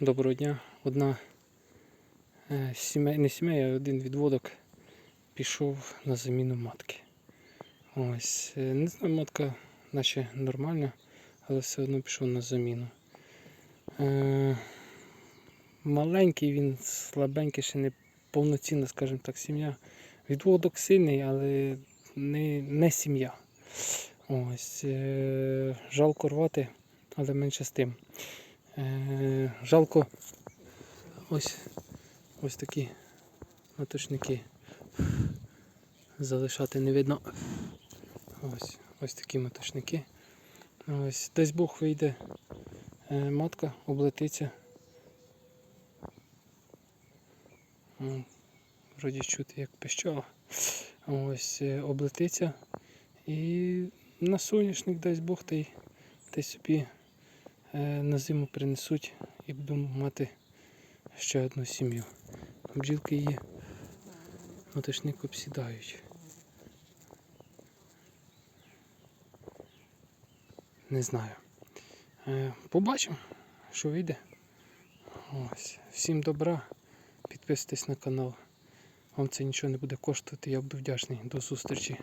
Доброго дня. Одна е, сімей, не сімей, а один відводок пішов на заміну матки. Ось, е, не знаю, матка наче нормальна, але все одно пішов на заміну. Е, маленький він, слабенький, ще не повноцінна, скажімо так, сім'я. Відводок сильний, але не, не сім'я. Ось, е, жалко рвати, але менше з тим. Е, жалко ось, ось такі маточники залишати не видно. Ось, ось такі маточники. Ось, десь Бог вийде е, матка, облетиться. Вроді чути як пищала. Ось е, облетиться. І на соняшник дасть Бог та й, собі на зиму принесуть і будемо мати ще одну сім'ю. Бджілки її маточник обсідають. Не знаю. Е, побачимо, що вийде. Ось. Всім добра. Підписуйтесь на канал. Вам це нічого не буде коштувати, я буду вдячний. До зустрічі.